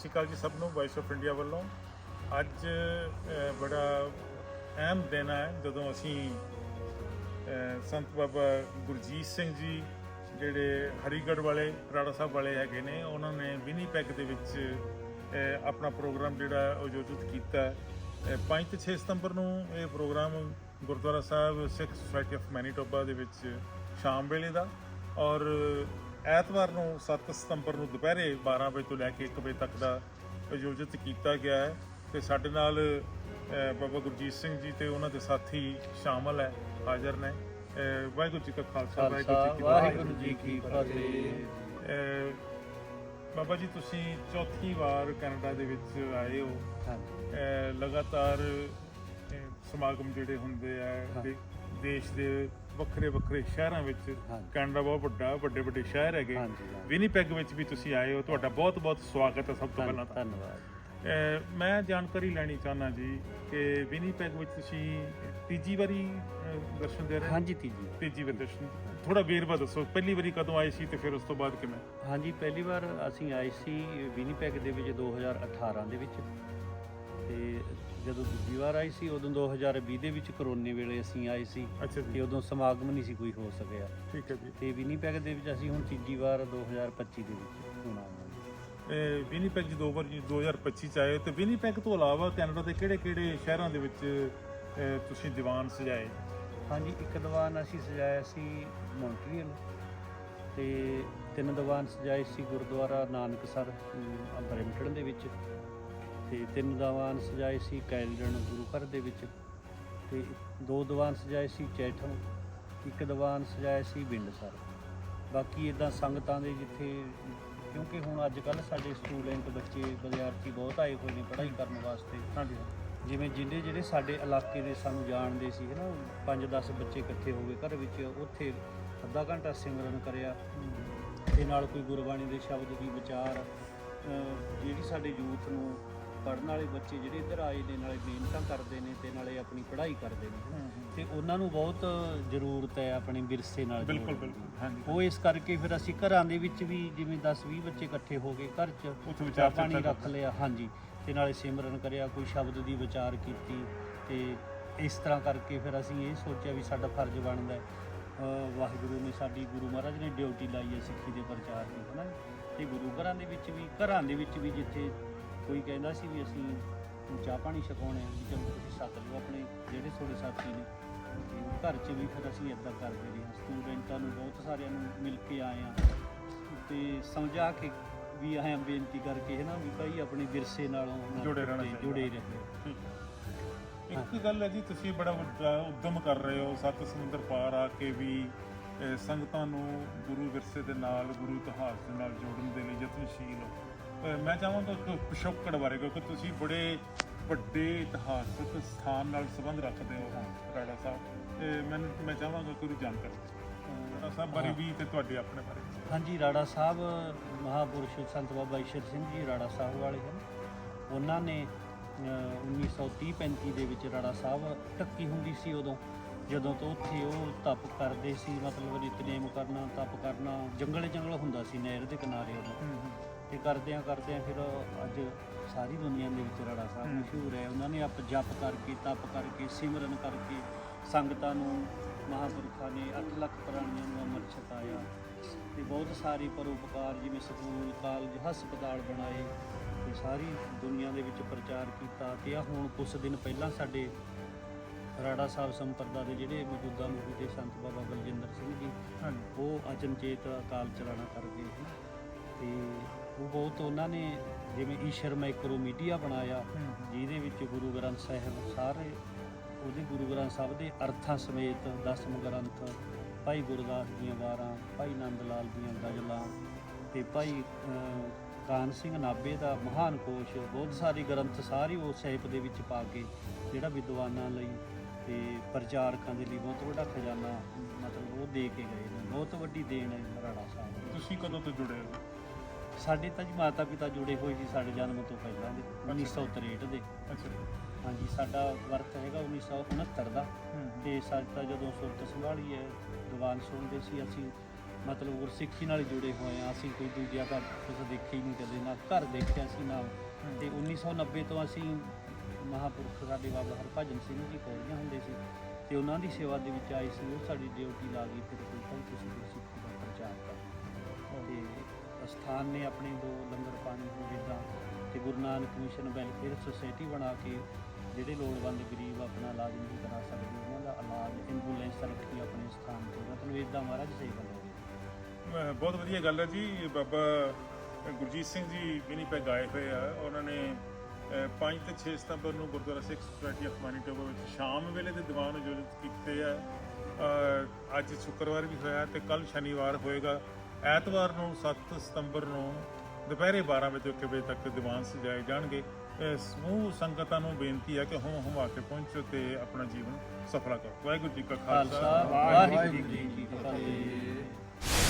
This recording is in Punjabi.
ਸ਼੍ਰੀ ਅਕਾਲ ਜੀ ਸਭ ਨੂੰ ਵਾਇਸ ਆਫ ਇੰਡੀਆ ਵੱਲੋਂ ਅੱਜ ਬੜਾ ਅਹਿਮ ਦਿਨ ਹੈ ਜਦੋਂ ਅਸੀਂ ਸੰਤ ਬਾਬਾ ਗੁਰਜੀਤ ਸਿੰਘ ਜੀ ਜਿਹੜੇ ਹਰੀਗੜ੍ਹ ਵਾਲੇ ਰਾੜਾ ਸਾਹਿਬ ਵਾਲੇ ਹੈਗੇ ਨੇ ਉਹਨਾਂ ਨੇ ਵਿਨੀਪੈਗ ਦੇ ਵਿੱਚ ਆਪਣਾ ਪ੍ਰੋਗਰਾਮ ਜਿਹੜਾ ਆਯੋਜਿਤ ਕੀਤਾ ਹੈ। ਅ, 5 ਤੇ 6 ਸਤੰਬਰ ਨੂੰ ਇਹ programme Gurdwara Sahib Sikh society of Manitoba ਦੇ ਵਿੱਚ ਸ਼ਾਮ ਵੇਲੇ ਦਾ ਔਰ ਐਤਵਾਰ ਨੂੰ 7 ਸਤੰਬਰ ਨੂੰ ਦੁਪਹਿਰੇ 12 ਵਜੇ ਤੋਂ ਲੈ ਕੇ 1 ਵਜੇ ਤੱਕ ਦਾ ਆਯੋਜਿਤ ਕੀਤਾ ਗਿਆ ਹੈ ਤੇ ਸਾਡੇ ਨਾਲ ਬਾਬਾ ਗੁਰਜੀਤ ਸਿੰਘ ਜੀ ਤੇ ਉਹਨਾਂ ਦੇ ਸਾਥੀ ਸ਼ਾਮਲ ਹੈ ਹਾਜ਼ਰ ਨੇ। ਵਾਹਿਗੁਰੂ ਜੀ ਕਾ ਖਾਲਸਾ ਵਾਹਿਗੁਰੂ ਜੀ ਕੀ ਫਤਿਹ। ਬਾਬਾ ਜੀ ਤੁਸੀਂ ਚੌਥੀ ਵਾਰ ਕੈਨੇਡਾ ਦੇ ਵਿੱਚ ਆਏ ਹੋ। ਲਗਾਤਾਰ ਸਮਾਗਮ ਜਿਹੜੇ ਹੁੰਦੇ ਆ ਦੇਸ਼ ਦੇ ਵੱਖਰੇ ਵੱਖਰੇ ਸ਼ਹਿਰਾਂ ਵਿੱਚ। ਕੈਨੇਡਾ ਬਹੁਤ ਵੱਡਾ ਵੱਡੇ ਵੱਡੇ ਸ਼ਹਿਰ ਹੈਗੇ। ਵਿਨੀਪੈਗ ਵਿੱਚ ਵੀ ਤੁਸੀਂ ਆਏ ਹੋ ਤੁਹਾਡਾ ਬਹੁਤ ਬਹੁਤ ਸਵਾਗਤ ਹੈ ਸਭ ਤੋਂ ਪਹਿਲਾਂ ਧੰਨਵਾਦ। ਮੈਂ ਜਾਣਕਾਰੀ ਲੈਣੀ ਚਾਹਨਾ ਜੀ ਕਿ ਵਿਨੀਪੈਗ ਵਿੱਚ ਤੁਸੀਂ ਤੀਜੀ ਵਾਰੀ ਦਰਸ਼ਨ ਦੇ ਰਹੇ ਹੋ? ਹਾਂਜੀ ਤੀਜੀ ਤੀਜੀ ਵਾਰੀ ਦਰਸ਼ਨ। ਥੋੜਾ ਵੇਰਵਾ ਦੱਸੋ ਪਹਿਲੀ ਵਾਰੀ ਕਦੋਂ ਆਏ ਸੀ ਤੇ ਫਿਰ ਉਸ ਤੋਂ ਬਾਅਦ ਕਿਵੇਂ? ਹਾਂਜੀ ਪਹਿਲੀ ਵਾਰ ਅਸੀਂ ਆਏ ਸੀ ਵਿਨੀਪੈਗ ਦੇ ਵਿੱਚ 2018 ਦੇ ਵਿੱਚ। ਤੇ ਜਦੋਂ ਦੂਜੀ ਵਾਰ ਆਈ ਸੀ ਉਦੋਂ 2020 ਦੇ ਵਿੱਚ ਕਰੋਨੇ ਵੇਲੇ ਅਸੀਂ ਆਏ ਸੀ ਅੱਛਾ ਤੇ ਜੀ ਉਦੋਂ ਸਮਾਗਮ ਨਹੀਂ ਸੀ ਕੋਈ ਹੋ ਸਕਿਆ। ਠੀਕ ਹੈ ਜੀ। ਤੇ ਵਿਨੀਪੈਗ ਦੇ ਵਿੱਚ ਅਸੀਂ ਹੁਣ ਤੀਜੀ ਵਾਰ 2025 ਦੇ ਵਿੱਚ ਹੁਣ ਆਏ ਇਹ ਵਿਨੀਪੈਗ ਜੀ ਦੋ ਵਾਰ ਜੀ 2025 ਚ ਆਏ ਤੇ ਵਿਨੀਪੈਗ ਤੋਂ ਇਲਾਵਾ ਕੈਨੇਡਾ ਦੇ ਕਿਹੜੇ-ਕਿਹੜੇ ਸ਼ਹਿਰਾਂ ਦੇ ਵਿੱਚ ਅਹ, ਤੁਸੀਂ ਦੀਵਾਨ ਸਜਾਏ? ਹਾਂਜੀ ਇੱਕ ਦੀਵਾਨ ਅਸੀਂ ਸਜਾਇਆ ਸੀ ਮੌਂਟਰੀਅਲ ਤੇ ਤਿੰਨ ਦੀਵਾਨ ਸਜਾਏ ਸੀ ਗੁਰਦੁਆਰਾ ਨਾਨਕਸਰ ਬਰੈਂਪਟਨ ਦੇ ਵਿੱਚ। ਤੇ ਤਿੰਨ ਦੀਵਾਨ ਸਜਾਏ ਸੀ ਕੈਲਡਨ ਗੁਰੂ ਘਰ ਦੇ ਵਿੱਚ ਤੇ ਦੋ ਦੀਵਾਨ ਸਜਾਏ ਸੀ ਚੈਠਮ, ਇੱਕ ਦੀਵਾਨ ਸਜਾਏ ਸੀ ਬਿੰਡਸਰ ਬਾਕੀ ਇਦਾਂ ਸੰਗਤਾਂ ਦੇ ਜਿੱਥੇ, ਕਿਉਂਕਿ ਹੁਣ ਅੱਜ ਕੱਲ ਸਾਡੇ ਸਟੂਡੈਂਟ ਬੱਚੇ ਵਿਦਿਆਰਥੀ ਬਹੁਤ ਆਏ ਹੋਏ ਨੇ ਪੜ੍ਹਾਈ ਕਰਨ ਵਾਸਤੇ ਹਾਂਜੀ ਜਿਵੇਂ ਜਿੰਨੇ ਜਿਹੜੇ ਸਾਡੇ ਇਲਾਕੇ ਦੇ ਸਾਨੂੰ ਜਾਣਦੇ ਸੀ ਹੈ ਨਾ 5-10 ਬੱਚੇ ਇਕੱਠੇ ਹੋ ਗਏ ਘਰ ਵਿੱਚ, ਉੱਥੇ ਅੱਧਾ ਘੰਟਾ ਸਿਮਰਨ ਕਰਿਆ। ਤੇ ਨਾਲ ਕੋਈ ਗੁਰਬਾਣੀ ਦੇ ਸ਼ਬਦ ਦੀ ਵਿਚਾਰ ਜਿਹੜੀ ਸਾਡੇ ਯੂਥ ਨੂੰ ਪੜਨ ਵਾਲੇ ਬੱਚੇ ਜਿਹੜੇ ਇੱਧਰ ਆਏ ਨੇ ਨਾਲੇ ਮਿਹਨਤਾਂ ਕਰਦੇ ਨੇ ਤੇ ਨਾਲੇ ਆਪਣੀ ਪੜ੍ਹਾਈ ਕਰਦੇ ਨੇ। ਤੇ ਉਹਨਾਂ ਨੂੰ ਬਹੁਤ ਜ਼ਰੂਰਤ ਹੈ ਆਪਣੇ ਵਿਰਸੇ ਨਾਲ ਬਿਲਕੁਲ। ਬਿਲਕੁਲ। ਹਾਂਜੀ ਉਹ ਇਸ ਕਰਕੇ ਫਿਰ ਅਸੀਂ ਘਰਾਂ ਦੇ ਵਿੱਚ ਵੀ ਜਿਵੇਂ 10-20 ਬੱਚੇ ਇਕੱਠੇ ਹੋ ਗਏ ਘਰ 'ਚ ਉੱਥੇ ਵਿਚਾਰ ਪਾਣੀ ਰੱਖ ਲਿਆ ਹਾਂਜੀ। ਤੇ ਨਾਲੇ ਸਿਮਰਨ ਕਰਿਆ ਕੋਈ ਸ਼ਬਦ ਦੀ ਵਿਚਾਰ ਕੀਤੀ ਤੇ ਇਸ ਤਰ੍ਹਾਂ ਕਰਕੇ ਫਿਰ ਅਸੀਂ ਇਹ ਸੋਚਿਆ ਵੀ ਸਾਡਾ ਫਰਜ਼ ਬਣਦਾ ਹੈ। ਵਾਹਿਗੁਰੂ ਨੇ ਸਾਡੀ ਗੁਰੂ ਮਹਾਰਾਜ ਨੇ ਡਿਊਟੀ ਲਾਈ ਹੈ ਸਿੱਖੀ ਦੇ ਪ੍ਰਚਾਰ ਦੀ ਹਨਾ ਤੇ ਗੁਰੂ ਘਰਾਂ ਦੇ ਵਿੱਚ ਵੀ ਘਰਾਂ ਦੇ ਵਿੱਚ ਵੀ ਜਿੱਥੇ ਕੋਈ ਕਹਿੰਦਾ ਸੀ ਵੀ ਅਸੀਂ ਚਾਹ ਪਾਣੀ ਛਕਾਉਣੇ ਆ ਵੀ ਚਲੋ ਤੁਸੀਂ ਸੱਦ ਲਓ ਆਪਣੇ ਜਿਹੜੇ ਤੁਹਾਡੇ ਸਾਥੀ ਨੇ। ਤੇ ਘਰ 'ਚ ਵੀ ਫਿਰ ਅਸੀਂ ਇਦਾਂ ਕਰਦੇ ਰਹੇ ਹਾਂ। ਸਟੂਡੈਂਟਾਂ ਨੂੰ ਬਹੁਤ ਸਾਰਿਆਂ ਨੂੰ ਮਿਲ ਕੇ ਆਏ ਆ ਤੇ ਸਮਝਾ ਕੇ ਵੀ ਆਏ ਹਾਂ ਬੇਨਤੀ ਕਰਕੇ ਹੈ ਨਾ ਵੀ ਭਾਈ ਆਪਣੇ ਵਿਰਸੇ ਨਾਲੋਂ ਨਾ ਜੁੜੇ ਰਹਿਣਾ ਚਾਹੀਦਾ। ਜੁੜੇ ਰਹੇ। ਇੱਕ ਗੱਲ ਹੈ ਜੀ ਤੁਸੀਂ ਬੜਾ ਵੱਡਾ ਉਦਮ ਕਰ ਰਹੇ ਹੋ। ਸੱਤ ਸਮੁੰਦਰ ਪਾਰ ਆ ਕੇ ਵੀ ਸੰਗਤਾਂ ਨੂੰ ਗੁਰੂ ਵਿਰਸੇ ਦੇ ਨਾਲ ਗੁਰੂ ਇਤਿਹਾਸ ਦੇ ਨਾਲ ਜੋੜਨ ਦੇ ਲਈ ਯਤਨਸ਼ੀਲ ਹੋ। ਅਹ, ਮੈਂ ਚਾਹਾਂਗਾ ਕਿ ਪਿਛੋਕੜ ਬਾਰੇ ਕਿਉਂਕਿ ਤੁਸੀਂ ਬੜੇ ਵੱਡੇ ਇਤਿਹਾਸਕ ਸਥਾਨ ਨਾਲ ਸੰਬੰਧ ਰੱਖਦੇ ਹੋ ਰਾੜਾ ਸਾਹਿਬ। ਤੇ ਮੈਂ ਮੈਂ ਚਾਹਾਂਗਾ ਕਿ ਉਹਦੀ ਜਾਣਕਾਰੀ ਦਿਓ। ਰਾੜਾ ਸਾਹਿਬ ਬਾਰੇ ਵੀ ਤੇ ਤੁਹਾਡੇ ਆਪਣੇ ਬਾਰੇ। ਵੀ। ਹਾਂਜੀ ਰਾੜਾ ਸਾਹਿਬ ਮਹਾਪੁਰਸ਼ ਸੰਤ ਬਾਬਾ ਈਸ਼ਰ ਸਿੰਘ ਜੀ ਰਾੜਾ ਸਾਹਿਬ ਵਾਲੇ ਹਨ। ਉਹਨਾਂ ਨੇ 1930-35 ਦੇ ਵਿੱਚ ਰਾੜਾ ਸਾਹਿਬ ਟੱਕੀ ਹੁੰਦੀ ਸੀ ਉਦੋਂ ਜਦੋਂ ਤੋਂ ਉੱਥੇ ਉਹ ਤਪ ਕਰਦੇ ਸੀ ਮਤਲਬ ਨਿਤਨੇਮ ਕਰਨਾ ਤਪ ਕਰਨਾ ਜੰਗਲੇ ਜੰਗਲ ਹੁੰਦਾ ਸੀ ਨਹਿਰ ਦੇ ਕਿਨਾਰੇ ਉਦੋਂ। ਤੇ ਕਰਦਿਆਂ ਕਰਦਿਆਂ ਫਿਰ ਅੱਜ ਸਾਰੀ ਦੁਨੀਆ ਦੇ ਵਿੱਚ ਰਾੜਾ ਸਾਹਿਬ। ਮਸ਼ਹੂਰ ਹੈ। ਉਹਨਾਂ ਨੇ ਆਪ ਜਪ ਕਰਕੇ ਤਪ ਕਰਕੇ ਸਿਮਰਨ ਕਰਕੇ ਸੰਗਤਾਂ ਨੂੰ ਮਹਾਂਪੁਰਖਾਂ ਨੇ 8 ਲੱਖ ਪ੍ਰਾਣੀਆਂ ਨੂੰ ਅੰਮ੍ਰਿਤ ਛਕਾਇਆ। ਤੇ ਬਹੁਤ ਸਾਰੇ ਪਰਉਪਕਾਰ ਜਿਵੇਂ ਸਕੂਲ ਕਾਲਜ ਹਸਪਤਾਲ ਬਣਾਏ ਤੇ ਸਾਰੀ ਦੁਨੀਆ ਦੇ ਵਿੱਚ ਪ੍ਰਚਾਰ ਕੀਤਾ ਤੇ ਆ ਹੁਣ ਕੁਝ ਦਿਨ ਪਹਿਲਾਂ ਸਾਡੇ ਰਾੜਾ ਸਾਹਿਬ ਸੰਪਰਦਾ ਦੇ ਜਿਹੜੇ ਮੌਜੂਦਾ ਮੁਖੀ ਤੇ ਸੰਤ ਬਾਬਾ ਬਲਜਿੰਦਰ ਸਿੰਘ ਜੀ ਉਹ ਅਚਨਚੇਤ ਅਕਾਲ ਚਲਾਣਾ ਕਰ ਗਏ ਤੇ ਉਹ ਬਹੁਤ ਉਹਨਾਂ ਨੇ ਜਿਵੇਂ ਈਸ਼ਰ ਮਾਈਕਰੋ ਮੀਡੀਆ ਬਣਾਇਆ ਜਿਹਦੇ ਵਿੱਚ ਗੁਰੂ ਗ੍ਰੰਥ ਸਾਹਿਬ ਸਾਰੇ ਉਹਦੇ ਗੁਰੂ ਗ੍ਰੰਥ ਸਾਹਿਬ ਦੇ ਅਰਥਾਂ ਸਮੇਤ ਦਸਮ ਗ੍ਰੰਥ ਭਾਈ ਗੁਰਦਾਸ ਦੀਆਂ ਵਾਰਾਂ ਭਾਈ ਨੰਦ ਲਾਲ ਦੀਆਂ ਗਜ਼ਲਾਂ ਤੇ ਭਾਈ ਕਾਨ ਸਿੰਘ ਨਾਭੇ ਦਾ ਮਹਾਨ ਕੋਸ਼ ਬਹੁਤ ਸਾਰੇ ਗ੍ਰੰਥ ਸਾਰੇ ਉਹ ਸਾਹਿਬ ਦੇ ਵਿੱਚ ਪਾ ਕੇ ਜਿਹੜਾ ਵਿਦਵਾਨਾਂ ਲਈ ਤੇ ਪ੍ਰਚਾਰਕਾਂ ਦੇ ਲਈ ਬਹੁਤ ਵੱਡਾ ਖਜ਼ਾਨਾ ਮਤਲਬ ਉਹ ਦੇ ਕੇ ਗਏ ਨੇ ਬਹੁਤ ਵੱਡੀ ਦੇਣ ਹੈ ਰਾਣਾ ਸਾਹਿਬ ਦੀ। ਤੁਸੀਂ ਕਦੋਂ ਤੋਂ ਜੁੜੇ ਹੋ ਸਾਡੇ ਤਾਂ ਜੀ ਮਾਤਾ ਪਿਤਾ ਜੁੜੇ ਹੋਏ ਸੀ ਸਾਡੇ ਜਨਮ ਤੋਂ ਪਹਿਲਾਂ ਦੇ 1963 ਦੇ। ਅੱਛਾ। ਹਾਂਜੀ ਸਾਡਾ ਵਰਤ ਹੈਗਾ 1969 ਦਾ। ਤੇ ਸਾਡਾ ਜਦੋਂ ਸੁਰਤ ਸੰਭਾਲੀ ਹੈ ਦੀਵਾਨ ਸੁਣਦੇ ਸੀ ਅਸੀਂ ਮਤਲਬ ਗੁਰਸਿੱਖੀ ਨਾਲ ਜੁੜੇ ਹੋਏ ਆ ਅਸੀਂ ਕੋਈ ਦੂਜਾ ਤਾਂ ਕੁਝ ਦੇਖਿਆ ਹੀ ਨਹੀਂ ਕਦੇ ਨਾ ਘਰ ਦੇਖਿਆ ਸੀ ਨਾ। ਤੇ 1990 ਤੋਂ ਅਸੀਂ ਮਹਾਪੁਰਖ ਸਾਡੇ ਬਾਬਾ ਹਰਭਜਨ ਸਿੰਘ ਜੀ ਪੌੜੀਆਂ ਹੁੰਦੇ ਸੀ। ਤੇ ਉਹਨਾਂ ਦੀ ਸੇਵਾ ਦੇ ਵਿੱਚ ਆਏ ਸੀ ਉਹ ਸਾਡੀ ਡਿਊਟੀ ਲਾ ਗਈ ਫਿਰ ਕੋਈ ਭਾਈ ਤੁਸੀਂ ਗੁਰਸਿੱਖੀ ਦਾ ਤੇ ਸਥਾਨ ਨੇ ਆਪਣੇ ਦੋ ਲੰਗਰ ਪਾਣੀ ਹੋ ਜਿੱਦਾਂ ਤੇ Guru Nanak mission welfare society ਬਣਾ ਕੇ ਜਿਹੜੇ ਲੋੜਵੰਦ ਗਰੀਬ ਆਪਣਾ ਇਲਾਜ ਨਹੀਂ ਕਰਾ ਸਕਦੇ, ਉਹਨਾਂ ਦਾ ਇਲਾਜ ਐਂਬੂਲੈਂਸ ਰੱਖੀ ਆਪਣੇ ਸਥਾਨ ਤੇ ਮਤਲਬ ਇਦਾਂ ਮਹਾਰਾਜ ਸੇਵਾ ਲੈ ਬਹੁਤ ਵਧੀਆ ਗੱਲ ਹੈ ਜੀ, ਬਾਬਾ ਗੁਰਜੀਤ ਸਿੰਘ ਜੀ ਵੀ ਨਹੀਂ ਪੈ ਗਾਏ ਹੋਏ ਆ, ਉਹਨਾਂ ਨੇ 5 ਤੇ 6 ਸਤੰਬਰ ਨੂੰ Gurdwara Sikh society of Manitoba ਵਿੱਚ ਸ਼ਾਮ ਵੇਲੇ ਦੇ ਦੀਵਾਨ ਆਯੋਜਿਤ ਕੀਤੇ ਆ। ਅੱਜ ਸ਼ੁੱਕਰਵਾਰ ਵੀ ਹੋਇਆ ਤੇ ਕੱਲ ਸ਼ਨੀਵਾਰ ਹੋਏਗਾ। ਐਤਵਾਰ ਨੂੰ 7 ਸਤੰਬਰ ਨੂੰ ਦੁਪਹਿਰੇ 12 ਵਜੇ ਤੋਂ 1 ਵਜੇ ਤੱਕ ਦੀਵਾਨ ਸਜਾਏ ਜਾਣਗੇ। ਸਮੂਹ ਸੰਗਤਾਂ ਨੂੰ ਬੇਨਤੀ ਹੈ ਕਿ ਹੁਮ ਹੁਮਾ ਕੇ ਪਹੁੰਚੋ ਤੇ ਆਪਣਾ ਜੀਵਨ ਸਫਲਾ ਕਰੋ। ਵਾਹਿਗੁਰੂ ਜੀ ਕਾ ਖਾਲਸਾ ਵਾਹਿਗੁਰੂ ਜੀ ਕੀ ਫਤਿਹ।